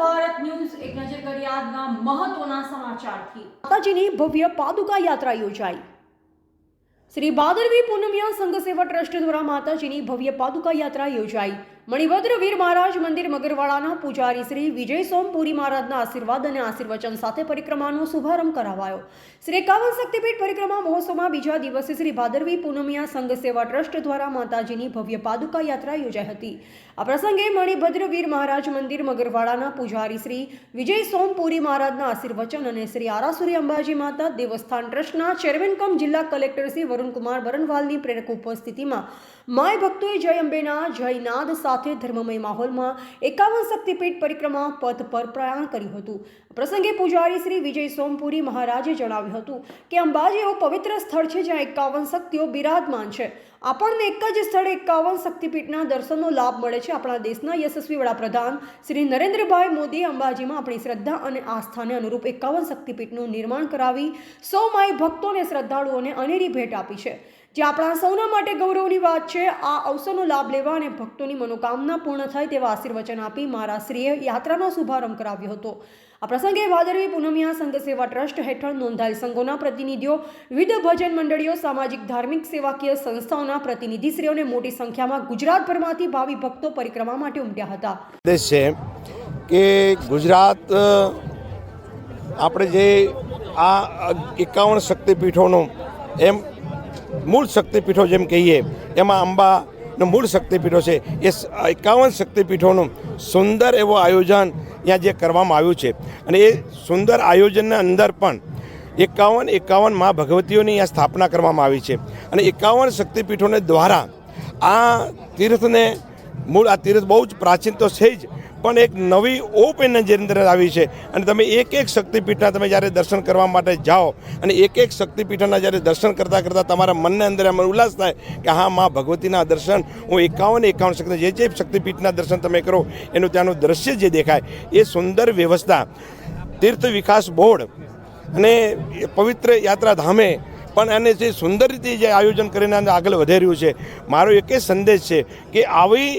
Bharat news, એક મહત્વના સમાચારથી. માતાજીની ભવ્ય પાદુકા યાત્રા યોજાઈ. શ્રી ભાદરવી પૂનમિયા સંઘ સેવા ટ્રસ્ટ દ્વારા માતાજીની ભવ્ય પાદુકા યાત્રા યોજાઈ. મણિભદ્ર વીર મહારાજ મંદિર મગરવાળાના પૂજારી શ્રી વિજય સોમપુરી મહારાજના આશીર્વાદ અને આશીર્વચન સાથે પરિક્રમાનો શુભારંભ કરાવાયો. શ્રી એકાવન શક્તિપીઠ પરિક્રમા મહોત્સવમાં બીજા દિવસે શ્રી ભાદરવી પૂનમિયા સંઘ સેવા ટ્રસ્ટ દ્વારા માતાજીની ભવ્ય પાદુકા યાત્રા યોજાઈ હતી. આ પ્રસંગે મણિભદ્ર વીર મહારાજ મંદિર મગરવાળાના પૂજારી શ્રી વિજય સોમપુરી મહારાજના આશીર્વચન અને શ્રી આરાસુરી અંબાજી માતા દેવસ્થાન ટ્રસ્ટના ચેરમેન કમ જિલ્લા કલેક્ટર શ્રી વરુણકુમાર બરનવાલની પ્રેરક ઉપસ્થિતિમાં માય ભક્તોએ જય અંબેના જયનાદ સાથે ધર્મમય માહોલમાં એકાવન શક્તિપીઠ પરિક્રમા પથ પર પ્રયાણ કર્યું હતું. પ્રસંગે પૂજારી શ્રી વિજય સોમપુરી મહારાજે જણાવ્યું હતું કે અંબાજી એવું પવિત્ર સ્થળ છે જ્યાં એકાવન શક્તિઓ બિરાજમાન છે. આપણને એક જ સ્થળે એકાવન શક્તિપીઠના દર્શનનો લાભ મળે છે. આપણા દેશના યશસ્વી વડાપ્રધાન શ્રી નરેન્દ્રભાઈ મોદીએ અંબાજીમાં આપણી શ્રદ્ધા અને આસ્થાને અનુરૂપ એકાવન શક્તિપીઠનું નિર્માણ કરાવી સૌ માય ભક્તોને શ્રદ્ધાળુઓને અનેરી ભેટ આપી છે. જે આપણા સૌના માટે ગૌરવની વાત છે, આ અવસરનો લાભ લેવા અને ભક્તોની મનોકામના પૂર્ણ થાય તેવા આશીર્વચન આપી મારા શ્રીએ યાત્રાનો શુભારંભ કરાવ્યો હતો. આ પ્રસંગે વાદરવી પૂનમિયા સંઘ સેવા ટ્રસ્ટ હેઠળ નોંધાયેલ સંઘોના પ્રતિનિધિઓ, વિવિધ ભજન મંડળીઓ, સામાજિક ધાર્મિક સેવાકીય સંસ્થાઓના પ્રતિનિધિશ્રીઓને મોટી સંખ્યામાં ગુજરાતભરમાંથી ભાવિ ભક્તો પરિક્રમા માટે ઉમટ્યા હતા. છે કે ગુજરાત આપણે જે આ એકાવન શક્તિપીઠોનો એમ મૂળ શક્તિપીઠો જેમ કહીએ, એમાં અંબાનો મૂળ શક્તિપીઠો છે. એ એકાવન શક્તિપીઠોનું સુંદર એવું આયોજન ત્યાં જે કરવામાં આવ્યું છે. અને એ સુંદર આયોજનના અંદર પણ એકાવન એકાવન મા ભગવતીઓની આ સ્થાપના કરવામાં આવી છે. અને એકાવન શક્તિપીઠોને દ્વારા આ તીર્થને મૂળ આ તીર્થ બહુ જ પ્રાચીન તો છે જ, પણ એક નવી ઓપ એની અંદર આવી છે. અને તમે એક એક શક્તિપીઠના તમે જ્યારે દર્શન કરવા માટે જાઓ, અને એક એક શક્તિપીઠના જ્યારે દર્શન કરતાં કરતાં તમારા મનને અંદર એમ ઉલ્લાસ થાય કે હા, મા ભગવતીના દર્શન, હું એકાવન એકાવન શક્તિ, જે જે શક્તિપીઠના દર્શન તમે કરો, એનું ત્યાંનું દ્રશ્ય જે દેખાય, એ સુંદર વ્યવસ્થા. તીર્થ વિકાસ બોર્ડ અને પવિત્ર યાત્રા ધામે પણ એને જે સુંદર રીતે જે આયોજન કરીને અંદર આગળ વધી રહ્યું છે, મારો એક જ સંદેશ છે કે આવી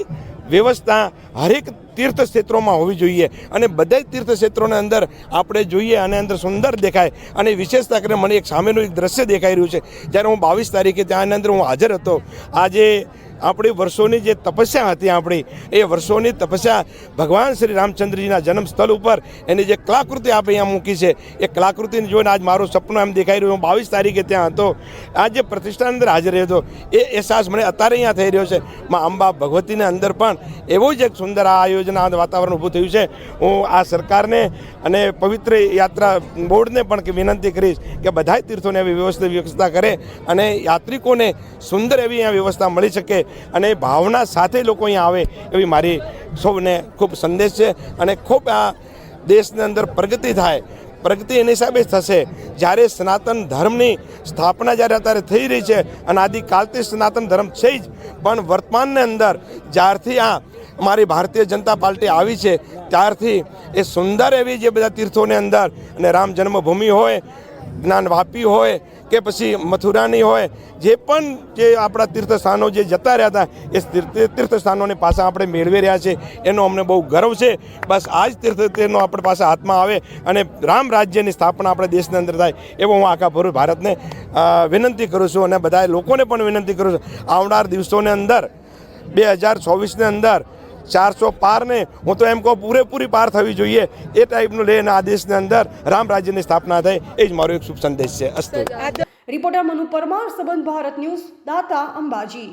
વ્યવસ્થા હરેક તીર્થ ક્ષેત્રોમાં હોવી જોઈએ અને બધા તીર્થ ક્ષેત્રોની અંદર આપણે જોઈએ અને અંદર સુંદર દેખાય અને વિશેષતા કરીને મને એક સામેનું એક દ્રશ્ય દેખાઈ રહ્યું છે. જ્યારે હું બાવીસ તારીખે ત્યાંની અંદર હું હાજર હતો, આજે આપણી વર્ષોની જે તપસ્યા હતી આપણી, એ વર્ષોની તપસ્યા ભગવાન શ્રી રામચંદ્રજીના જન્મસ્થળ ઉપર એની જે કલાકૃતિ આપણે અહીંયા મૂકી છે, એ કલાકૃતિને જોઈને આજ મારું સપનું એમ દેખાઈ રહ્યું. હું બાવીસ તારીખે ત્યાં હતો. આ જે પ્રતિષ્ઠાની અંદર હાજર રહ્યો હતો, એ અહેસાસ મને અત્યારે અહીંયા થઈ રહ્યો છે. માં અંબા ભગવતીના અંદર પણ એવું જ એક સુંદર આ આયોજન, આ વાતાવરણ ઊભું થયું છે. હું આ સરકારને અને પવિત્ર યાત્રા બોર્ડને પણ વિનંતી કરીશ કે બધા તીર્થોને એવી વ્યવસ્થિત વ્યવસ્થા કરે અને યાત્રિકોને સુંદર એવી અહીંયા વ્યવસ્થા મળી શકે. અને ભાવના સાથે લોકો અહીંયા આવે એવી મારી સૌને ખૂબ સંદેશ છે અને ખૂબ આ દેશની અંદર પ્રગતિ થાય. પ્રગતિ એની હિસાબે થશે. જ્યારે સનાતન ધર્મની સ્થાપના જ્યારે અત્યારે થઈ રહી છે અને આદિકાલથી સનાતન ધર્મ છે જ, પણ વર્તમાનની અંદર જ્યારથી આ અમારી ભારતીય જનતા પાર્ટી આવી છે, ત્યારથી એ સુંદર એવી જે બધા તીર્થોની અંદર અને રામ જન્મભૂમિ હોય જ્ઞાન વાપી હોય કે પછી મથુરાની હોય, જે પણ જે આપણા તીર્થસ્થાનો જે જતા રહ્યા હતા, એ તીર્થસ્થાનોને તીર્થ પાછા આપણે મેળવી રહ્યા છે. એનો અમને બહુ ગર્વ છે. બસ આ જ તીર્થનો આપણે પાસે હાથમાં આવે અને રામ રાજ્યની સ્થાપના આપણે દેશની અંદર થાય, એવો હું આખા ભરૂચ ભારતને વિનંતી કરું છું અને બધા લોકોને પણ વિનંતી કરું છું. આવનાર દિવસોની અંદર, બે હજાર ચોવીસની અંદર ચારસો પારને હું તો એમ કહું પૂરેપૂરી પાર થવી જોઈએ એ ટાઈપનું લઈને આદેશની દેશની અંદર રામ રાજ્યની સ્થાપના થાય એ જ મારો એક શુભ સંદેશ છે. રિપોર્ટર મનુ પરમાર, સંબંધ ભારત ન્યૂઝ, દાતા અંબાજી.